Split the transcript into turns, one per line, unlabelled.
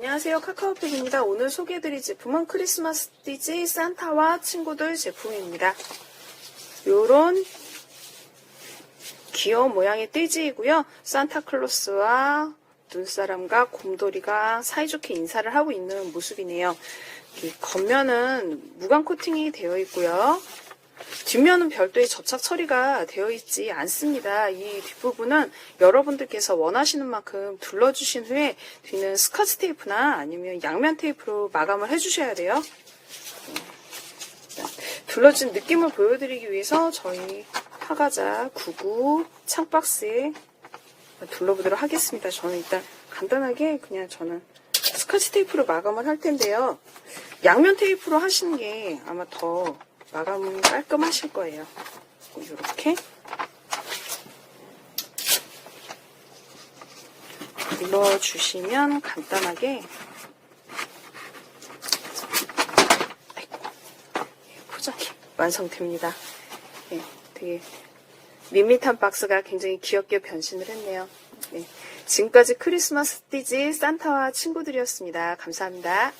안녕하세요. 카카오톡입니다. 오늘 소개해드릴 제품은 크리스마스 띠지 산타와 친구들 제품입니다. 요런 귀여운 모양의 띠지이고요. 산타클로스와 눈사람과 곰돌이가 사이좋게 인사를 하고 있는 모습이네요. 이 겉면은 무광 코팅이 되어 있고요. 뒷면은 별도의 접착 처리가 되어 있지 않습니다. 이 뒷부분은 여러분들께서 원하시는 만큼 둘러주신 후에 뒤는 스카치 테이프나 아니면 양면 테이프로 마감을 해주셔야 돼요. 둘러진 느낌을 보여드리기 위해서 저희 화가자 99 창박스에 둘러보도록 하겠습니다. 저는 일단 간단하게 그냥 저는 스카치 테이프로 마감을 할 텐데요. 양면 테이프로 하시는 게 아마 더 마감이 깔끔하실 거예요. 이렇게 눌러주시면 간단하게 포장이 완성됩니다. 네, 되게 밋밋한 박스가 굉장히 귀엽게 변신을 했네요. 네, 지금까지 크리스마스 띠지 산타와 친구들이었습니다. 감사합니다.